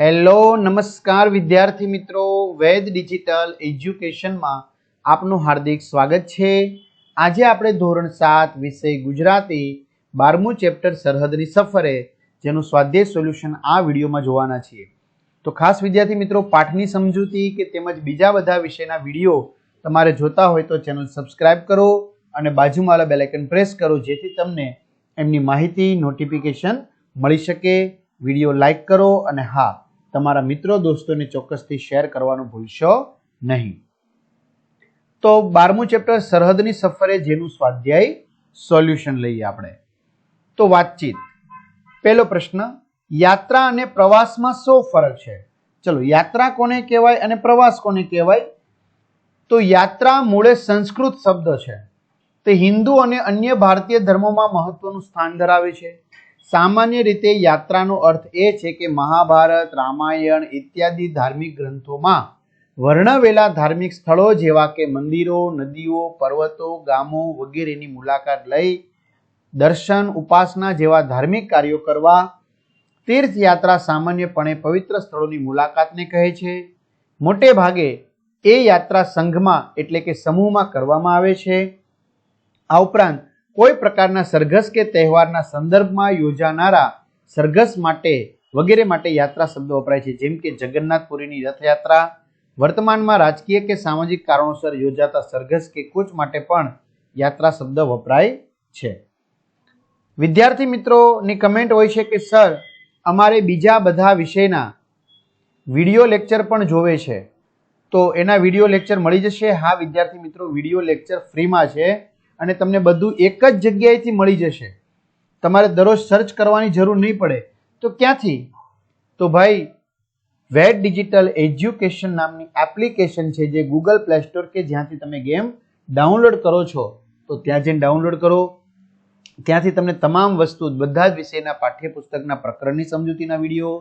Hello, નમસ્કાર વિદ્યાર્થી મિત્રો. વેદ ડિજિટલ એજ્યુકેશનમાં આપનું હાર્દિક સ્વાગત છે. આજે આપણે ધોરણ સાત વિષય ગુજરાતી, બારમું ચેપ્ટર સરહદની સફરે, જેનું સ્વાધ્યાય સોલ્યુશન આ વિડીયોમાં જોવાના છીએ. તો ખાસ વિદ્યાર્થી મિત્રો, પાઠની સમજૂતી કે તેમજ બીજા બધા વિષયના વીડિયો તમારે જોતા હોય તો ચેનલ સબસ્ક્રાઇબ કરો અને બાજુમાં બેલેકન પ્રેસ કરો, જેથી તમને એમની માહિતી, નોટિફિકેશન મળી શકે. વીડિયો લાઇક કરો અને હા તમારા મિત્રો દોસ્તોને ચોક્કસથી શેર કરવાનું ભૂલશો નહીં. તો બારમું ચેપ્ટર સરહદની સફરે જેનું સ્વાધ્યાય સોલ્યુશન લઈએ આપણે. તો વાતચીત. પહેલો પ્રશ્ન, યાત્રા અને પ્રવાસમાં શું ફરક છે? ચલો, યાત્રા કોને કહેવાય અને પ્રવાસ કોને કહેવાય? તો યાત્રા મૂળે સંસ્કૃત શબ્દ છે. તે હિન્દુ અને અન્ય ભારતીય ધર્મોમાં મહત્વનું સ્થાન ધરાવે છે. સામાન્ય રીતે યાત્રાનો અર્થ એ છે કે મહાભારત, રામાયણ ઇત્યાદિ ધાર્મિક ગ્રંથોમાં વર્ણવેલા ધાર્મિક સ્થળો જેવા કે મંદિરો, નદીઓ, પર્વતો, ગામો વગેરેની મુલાકાત લઈ દર્શન, ઉપાસના જેવા ધાર્મિક કાર્યો કરવા તીર્થયાત્રા સામાન્યપણે પવિત્ર સ્થળોની મુલાકાતને કહે છે. મોટે ભાગે એ યાત્રા સંઘમાં એટલે કે સમૂહમાં કરવામાં આવે છે. આ ઉપરાંત કોઈ પ્રકારના સરઘસ કે તહેવારના સંદર્ભમાં યોજાનારા સરઘસ માટે વગેરે માટે યાત્રા શબ્દો વપરાય છે. જેમ કે જગન્નાથપુરીની રથયાત્રા, વર્તમાનમાં રાજકીય કે સામાજિક કારણોસર યોજાતા સરઘસ કે કૂચ માટે પણ યાત્રા શબ્દ વપરાય છે. વિદ્યાર્થી મિત્રોની કમેન્ટ હોય છે કે, સર, અમારે બીજા બધા વિષયના વીડિયો લેક્ચર પણ જોવે છે. તો એના વીડિયો લેક્ચર મળી જશે. હા, વિદ્યાર્થી મિત્રો, વીડિયો લેક્ચર ફ્રીમાં છે. અને તમને બધું એક જ જગ્યાએથી મળી જશે. તમારે દરરોજ સર્ચ કરવાની જરૂર નહીં પડે. તો ક્યાંથી? તો ભાઈ વેટ ડિજિટલ એજ્યુકેશન નામની એપ્લિકેશન છે જે ગૂગલ પ્લે સ્ટોર કે જ્યાંથી તમે ગેમ ડાઉનલોડ કરો છો, તો ત્યાં જઈને ડાઉનલોડ કરો. ત્યાંથી તમને તમામ વસ્તુ, બધા જ વિષયના પાઠ્યપુસ્તકના પ્રકરણની સમજૂતીના વીડિયો,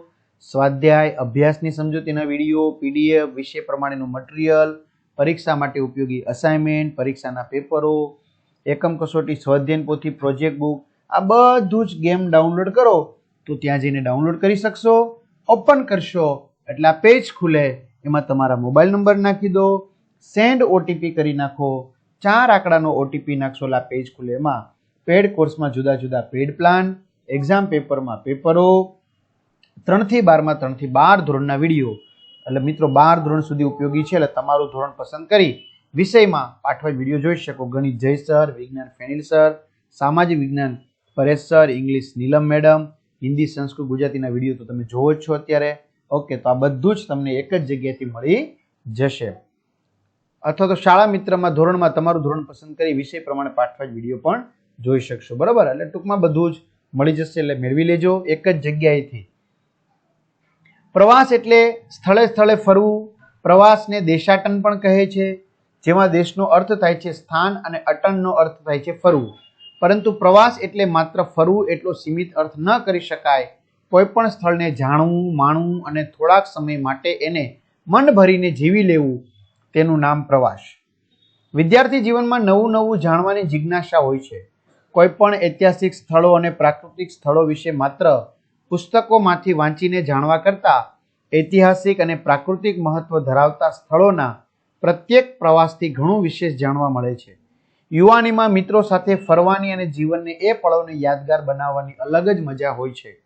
સ્વાધ્યાય, અભ્યાસની સમજૂતીના વીડિયો પીડીએફ વિષય પ્રમાણેનું મટીરિયલ પરીક્ષા માટે ઉપયોગી અસાઇનમેન્ટ પરીક્ષાના પેપરો એકમ કસોટી, સ્વાધ્યાયન પોથી પ્રોજેક્ટ બુક આ બધું જ ગેમ ડાઉનલોડ કરો તો ત્યાં જઈને ડાઉનલોડ કરી શકશો ઓપન કરશો, એટલે આ પેજ ખુલે. એમાં તમારા મોબાઈલ નંબર નાખી દો સેન્ડ ઓટીપી કરી નાખો, ચાર આંકડાનો ઓટીપી નાખશો, એટલે પેજ ખુલે. એમાં પેડ કોર્સમાં જુદા જુદા પેડ પ્લાન એક્ઝામ પેપરમાં પેપરો ત્રણથી બારમાં ત્રણથી બાર ધોરણના વીડિયો. એટલે મિત્રો બાર ધોરણ સુધી ઉપયોગી છે, એટલે તમારું ધોરણ પસંદ કરી વિષયમાં પાઠવા વીડિયો જોઈ શકો. ગણિત જય સર, વિજ્ઞાન ફેનિલ સર, સામાજિક વિજ્ઞાન Paresh sir, English Neelam madam, Hindi Sanskrit ગુજરાતીના વીડિયો તો તમે જોવો જ છો અત્યારે. ઓકે, તો આ બધું જ તમને એક જ જગ્યાએથી મળી જશે. અથવા તો શાળા મિત્રમાં ધોરણમાં તમારું ધોરણ પસંદ કરી વિષય પ્રમાણે પાઠવા વીડિયો પણ જોઈ શકશો. બરાબર? એટલે ટૂંકમાં બધું જ મળી જશે. એટલે મેળવી લેજો એક જ જગ્યાએથી. પ્રવાસ એટલે સ્થળે સ્થળે ફરવું. પ્રવાસને દેશાટન પણ કહે છે. જેમાં દેશનો અર્થ થાય છે સ્થાન અને અટનનો અર્થ થાય છે ફરવું. પરંતુ પ્રવાસ એટલે માત્ર ફરવું એટલો સીમિત અર્થ ન કરી શકાય. કોઈ પણ સ્થળને જાણવું, માણવું અને થોડાક સમય માટે એને મન ભરીને જીવી લેવું, તેનું નામ પ્રવાસ. વિદ્યાર્થી જીવનમાં નવું નવું જાણવાની જિજ્ઞાસા હોય છે. કોઈ પણ ઐતિહાસિક સ્થળો અને પ્રાકૃતિક સ્થળો વિશે માત્ર પુસ્તકોમાંથી વાંચીને જાણવા કરતાં ઐતિહાસિક અને પ્રાકૃતિક મહત્વ ધરાવતા સ્થળોના પ્રત્યેક પ્રવાસથી ઘણું વિશેષ જાણવા મળે છે. યુવાનીમાં મિત્રો સાથે ફરવાની અને જીવનને એ પળોને યાદગાર બનાવવાની અલગ જ મજા હોય છે.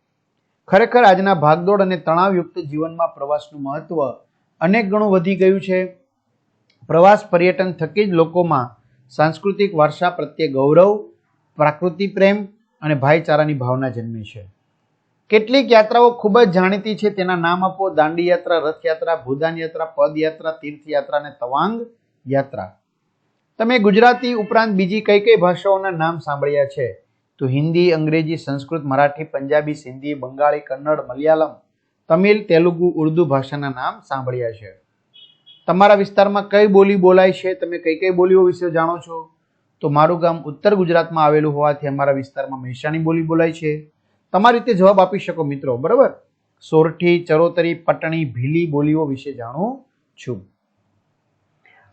ખરેખર આજના ભાગદોડ અને તણાવયુક્ત જીવનમાં પ્રવાસનું મહત્વ અનેક ગણું વધી ગયું છે. પ્રવાસ પર્યટન થકી જ લોકોમાં સાંસ્કૃતિક વારસા પ્રત્યે ગૌરવ, પ્રાકૃતિ પ્રેમ અને ભાઈચારાની ભાવના જન્મે છે. કેટલીક યાત્રાઓ ખૂબ જ જાણીતી છે. તેના નામ આપો. દાંડી યાત્રા રથયાત્રા ભૂદાન યાત્રા પદયાત્રા તીર્થયાત્રા અને તવાંગ યાત્રા. તમે ગુજરાતી ઉપરાંત બીજી કઈ કઈ ભાષાઓના નામ સાંભળ્યા છે? તો હિન્દી, અંગ્રેજી, સંસ્કૃત, મરાઠી, પંજાબી, સિંધી, બંગાળી, કન્નડ, મલયાલમ, તમિલ, તેલુગુ, ઉર્દુ ભાષાના નામ સાંભળ્યા છે. તમારા વિસ્તારમાં કઈ બોલી બોલાય છે? તમે કઈ કઈ બોલીઓ વિશે જાણો છો? તો મારું ગામ ઉત્તર ગુજરાતમાં આવેલું હોવાથી અમારા વિસ્તારમાં મહેસાણી બોલી બોલાય છે. તમારી રીતે જવાબ આપી શકો મિત્રો, બરાબર? સોરઠી, ચરોતરી, પટણી, ભીલી, બોલીઓ વિશે જાણું છું.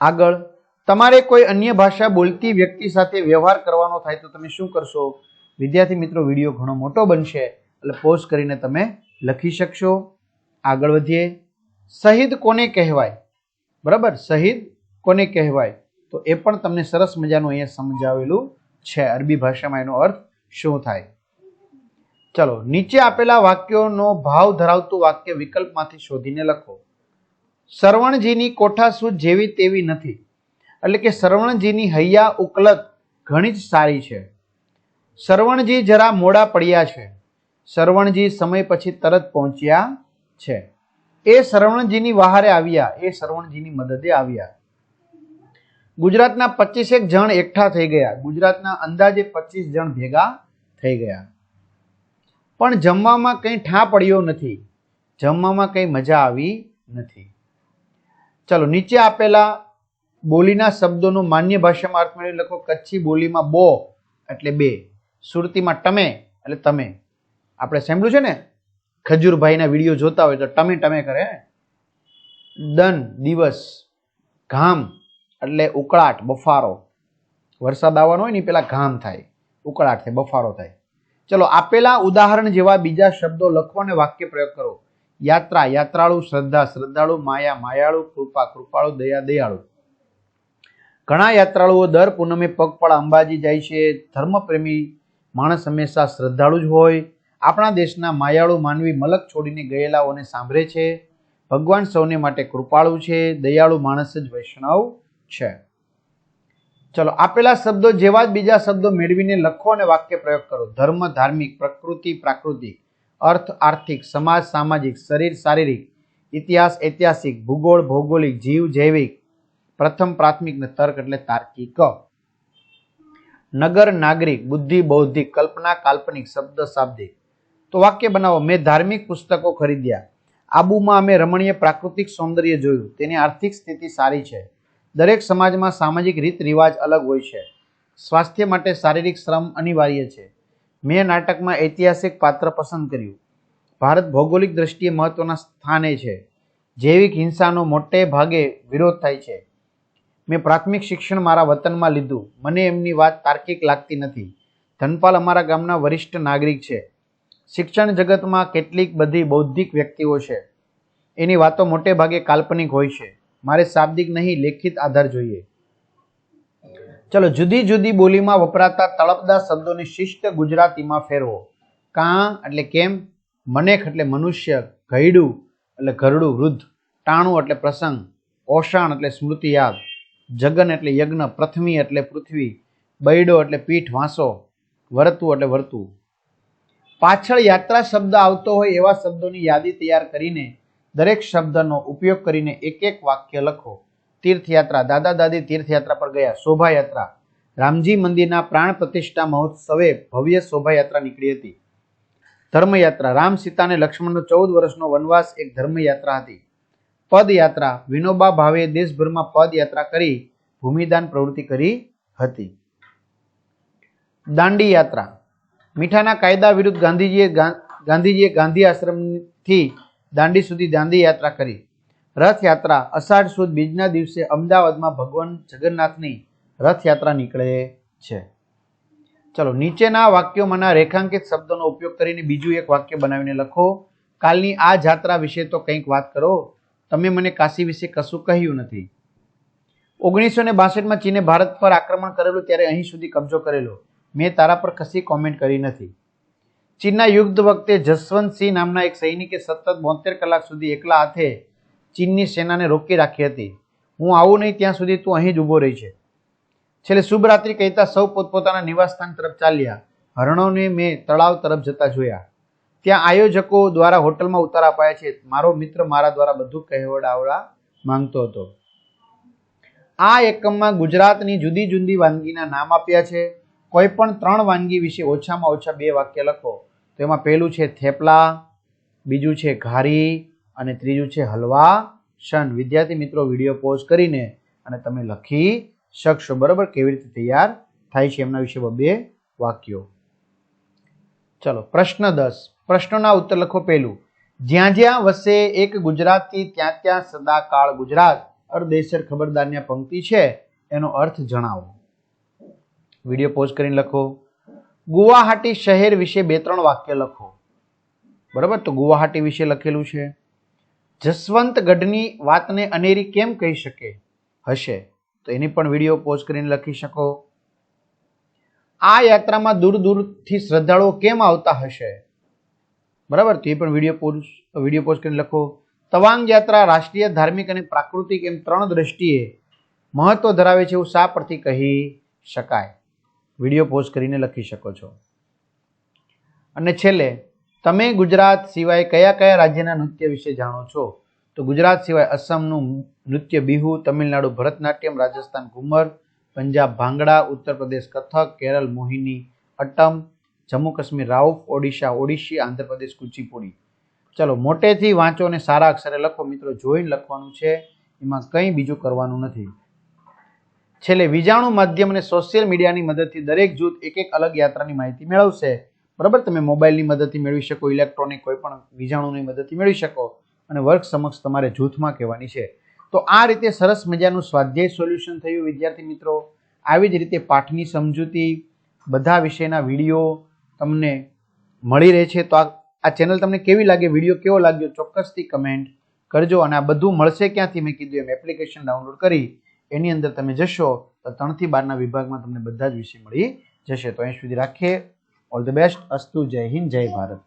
આગળ, તમારે કોઈ અન્ય ભાષા બોલતી વ્યક્તિ સાથે વ્યવહાર કરવાનો થાય તો તમે શું કરશો? વિદ્યાર્થી મિત્રો, વીડિયો ઘણો મોટો બનશે, એટલે પોઝ કરીને તમે લખી શકશો. આગળ વધીએ. શહીદ કોને કહેવાય? બરાબર? શહીદ કોને કહેવાય? તો એ પણ તમને સરસ મજાનું અહીંયા સમજાવેલું છે. અરબી ભાષામાં એનો અર્થ શું થાય? ચલો, નીચે આપેલા વાક્યોનો ભાવ ધરાવતું વાક્ય વિકલ્પમાંથી શોધીને લખો. સરવણજીની કોઠાસૂઝ જેવી તેવી નથી. એટલે કે સરવણજીની હૈયા ઉકલત ઘણી જ સારી છે. સરવણજી જરા મોડા પડ્યા છે. સરવણજી સમય પછી તરત પહોંચ્યા છે. એ સરવણજીની વહારે આવ્યા, એ સરવણજીની મદદે આવ્યા. ગુજરાતના પચીસેક જણ એકઠા થઈ ગયા. ગુજરાતના અંદાજે પચીસ જણ ભેગા થઈ ગયા. પણ જમવામાં કંઈ ઠા પડ્યો નથી. જમવામાં કંઈ મજા આવી નથી. ચલો, નીચે આપેલા બોલીના શબ્દોનો માન્ય ભાષામાં અર્થ મેળવી લખો. કચ્છી બોલીમાં બો એટલે બે. સુરતીમાં ટમે એટલે તમે. આપણે સાંભળ્યું છે ને? ખજૂરભાઈના વીડિયો જોતા હોય તો ટમે ટમે કરે. દન, દિવસ, ઘામ એટલે ઉકળાટ, બફારો. વરસાદ આવવાનો હોય ને પેલા ઘામ થાય. ઉકળાટ થાય, બફારો થાય. ચલો, આપેલા ઉદાહરણ જેવા બીજા શબ્દો લખો અને વાક્ય પ્રયોગ કરો. યાત્રા, યાત્રાળુ, શ્રદ્ધા, શ્રદ્ધાળુ, માયા, માયાળુ, કૃપા, કૃપાળુ, દયા, દયાળુ. ઘણા યાત્રાળુઓ દર પૂનમે પગપાળા અંબાજી જાય છે. ધર્મપ્રેમી માણસ હંમેશા શ્રદ્ધાળુ જ હોય. આપણા દેશના માયાળુ માનવી મલક છોડીને ગયેલાઓને સાંભળે છે. ભગવાન સૌને માટે કૃપાળુ છે. દયાળુ માણસ જ વૈષ્ણવ છે. ચલો, આપેલા શબ્દો જેવા જ બીજા શબ્દો મેળવીને લખો અને વાક્ય પ્રયોગ કરો. ધર્મ, ધાર્મિક, પ્રકૃતિ, પ્રાકૃતિક, અર્થ, આર્થિક, સમાજ, સામાજિક, શરીર, શારીરિક, ઇતિહાસ, ઐતિહાસિક, ભૂગોળ, ભૌગોલિક, જીવ, જૈવિક, પ્રથમ, પ્રાથમિક ને તર્ક એટલે તાર્કિક. નગર, નાગરિક, બુદ્ધિ, બૌદ્ધિક, કલ્પના, કાલ્પનિક, શબ્દ, શાબ્દિક. તો વાક્ય બનાવો, મેં ધાર્મિક પુસ્તકો ખરીદ્યા. આબુમાં અમે રમણીય પ્રાકૃતિક સૌંદર્ય જોયું. તેની આર્થિક સ્થિતિ સારી છે. દરેક સમાજમાં સામાજિક રીત રિવાજ અલગ હોય છે. સ્વાસ્થ્ય માટે શારીરિક શ્રમ અનિવાર્ય છે. મેં નાટકમાં ઐતિહાસિક પાત્ર પસંદ કર્યું. ભારત ભૌગોલિક દ્રષ્ટિએ મહત્વના સ્થાને છે. જૈવિક હિંસાનો મોટે ભાગે વિરોધ થાય છે. મેં પ્રાથમિક શિક્ષણ મારા વતનમાં લીધું. મને એમની વાત તાર્કિક લાગતી નથી. ધનપાલ અમારા ગામના વરિષ્ઠ નાગરિક છે. શિક્ષણ જગતમાં કેટલીક બધી બૌદ્ધિક વ્યક્તિઓ છે. એની વાતો મોટે ભાગે કાલ્પનિક હોય છે. મારે શાબ્દિક નહીં, લેખિત આધાર જોઈએ. ચલો, જુદી જુદી બોલીમાં વપરાતા તળપદા શબ્દોને શિષ્ટ ગુજરાતીમાં ફેરવો. કાં એટલે કેમ? મનેખ એટલે મનુષ્ય ઘયડું એટલે ઘરડું, વૃદ્ધ, ટાણું એટલે પ્રસંગ, ઓષાણ એટલે સ્મૃતિ યાદ, જગન એટલે યજ્ઞ, પ્રથમી એટલે પૃથ્વી, બૈડો એટલે પીઠ, વાંસો, વર્તું એટલે વર્તું. પાછળ યાત્રા શબ્દ આવતો હોય એવા શબ્દોની યાદી તૈયાર કરીને દરેક શબ્દનો ઉપયોગ કરીને એક એક વાક્ય લખો. તીર્થયાત્રા દાદા દાદી તીર્થયાત્રા પર ગયા, શોભાયાત્રા. રામજી મંદિરના પ્રાણ પ્રતિષ્ઠા મહોત્સવે ભવ્ય શોભાયાત્રા નીકળી હતી. ધર્મયાત્રા, રામ સીતા લક્ષ્મણનો ચૌદ વર્ષનો વનવાસ એક ધર્મયાત્રા હતી. પદયાત્રા, વિનોબા ભાવે દેશભરમાં પદયાત્રા કરી ભૂમિદાન પ્રવૃત્તિ કરી હતી. દાંડી યાત્રા મીઠાના કાયદા વિરુદ્ધ ગાંધીજીએ ગાંધીજીએ ગાંધી આશ્રમથી દાંડી સુધી દાંડી યાત્રા કરી. રથયાત્રા અષાઢ સુદ બીજના દિવસે અમદાવાદમાં ભગવાન જગન્નાથની રથયાત્રા નીકળે છે. ચલો, નીચેના વાક્યોમાંના રેખાંકિત શબ્દોનો ઉપયોગ કરીને બીજું એક વાક્ય બનાવીને લખો. કાલની આ જાત્રા વિશે તો કંઈક વાત કરો. તમે મને કાશી વિશે કશું કહ્યું નથી. ઓગણીસો ને બાસઠમાં ચીને ભારત પર આક્રમણ કરેલું ત્યારે અહીં સુધી કબજો કરેલો. મેં તારા પર કશી કોમેન્ટ કરી નથી. ચીનના યુદ્ધ વખતે જસવંતસિંહ નામના એક સૈનિકે સતત બોતેર કલાક સુધી એકલા હાથે ચીનની સેનાને રોકી રાખી હતી. હું આવું નહીં, ત્યાં સુધી તું અહીં જ ઊભો રહી છે. છેલ્લે શુભરાત્રિ કહેતા સૌ પોતપોતાના નિવાસસ્થાન તરફ ચાલ્યા. હરણોને મેં તળાવ તરફ જતા જોયા. ત્યાં આયોજકો દ્વારા હોટલમાં ઉતાર અપાયા છે. મારો મિત્ર મારા દ્વારા બધું કહેવડાવડા માંગતો હતો. આ એકમમાં ગુજરાતની જુદી જુદી વાનગીના નામ આપ્યા છે. કોઈ પણ ત્રણ વાનગી વિશે ઓછામાં ઓછા બે વાક્ય લખો. એમાં પહેલું છે થેપલા, બીજું છે ઘારી અને ત્રીજું છે હલવા. શન વિદ્યાર્થી મિત્રો, વીડિયો પોઝ કરીને અને તમે લખી શકશો. બરાબર? કેવી રીતે તૈયાર થાય છે એમના વિશે બે વાક્યો. ચલો. પ્રશ્ન દસ. પ્રશ્નોના ઉત્તર લખો પહેલું. જ્યાં જ્યાં વસે એક ગુજરાતી, ત્યાં ત્યાં સદાકાળ ગુજરાત. અર્ધેસર ખબરદારની પંક્તિ છે. એનો અર્થ જણાવો. વીડિયો પોઝ કરીને લખો. ગુવાહાટી શહેર વિશે બે ત્રણ વાક્ય લખો. બરાબર? તો ગુવાહાટી વિશે લખેલું છે, જસવંતગઢની વાતને અનેરી કેમ કહી શકે? હશે. તો એની પણ વીડિયો પોઝ કરીને લખી શકો. આ યાત્રામાં દૂર દૂરથી શ્રદ્ધાળુઓ કેમ આવતા હશે? બરાબર? તો એ પણ વીડિયો પોઝ વીડિયો પોઝ કરીને લખો. તવાંગ યાત્રા રાષ્ટ્રીય, ધાર્મિક અને પ્રાકૃતિક એમ ત્રણ દ્રષ્ટિએ મહત્વ ધરાવે છે એવું શા પરથી કહી શકાય? વીડિયો પોઝ કરીને લખી શકો છો. અને છેલ્લે, તમે ગુજરાત સિવાય કયા કયા રાજ્યના નૃત્ય વિશે જાણો છો? તો ગુજરાત સિવાય અસમનું નૃત્ય બિહુ, તમિલનાડુ ભરતનાટ્યમ, રાજસ્થાન ઘુમર, પંજાબ ભાંગડા, ઉત્તર પ્રદેશ કથક, કેરળ મોહિની, અટ્ટમ, જમ્મુ કાશ્મીર રાઉફ, ઓડિશા ઓડિશી, આંધ્રપ્રદેશ કુચીપુડી. ચલો, મોટેથી વાંચો અને સારા અક્ષરે લખો. મિત્રો, જોઈને લખવાનું છે. એમાં કંઈ બીજું કરવાનું નથી. છેલ્લે વીજાણુ માધ્યમ અને સોશિયલ મીડિયાની મદદથી દરેક જૂથ એક એક અલગ યાત્રાની માહિતી મેળવશે. બરાબર? તમે મોબાઈલની મદદથી મેળવી શકો ઇલેક્ટ્રોનિક કોઈ પણ વીજાણુની મદદથી મેળવી શકો અને વર્ગ સમક્ષ તમારે જૂથમાં કહેવાની છે. તો આ રીતે સરસ મજાનું સ્વાધ્યાય સોલ્યુશન થયું. વિદ્યાર્થી મિત્રો, આવી જ રીતે પાઠની સમજૂતી, બધા વિષયના વીડિયો તમને મળી રહે છે તો આ ચેનલ તમને કેવી લાગે? વીડિયો કેવો લાગ્યો? ચોક્કસથી કમેન્ટ કરજો અને આ બધું મળશે ક્યાંથી? મેં કીધું એમ એપ્લિકેશન ડાઉનલોડ કરી. એની અંદર તમે જશો, તો ત્રણથી બારના વિભાગમાં તમને બધા જ વિષય મળી જશે. તો અહીં સુધી રાખીએ. ઓલ ધ બેસ્ટ અસ્તુ. જય હિન્દ. જય ભારત.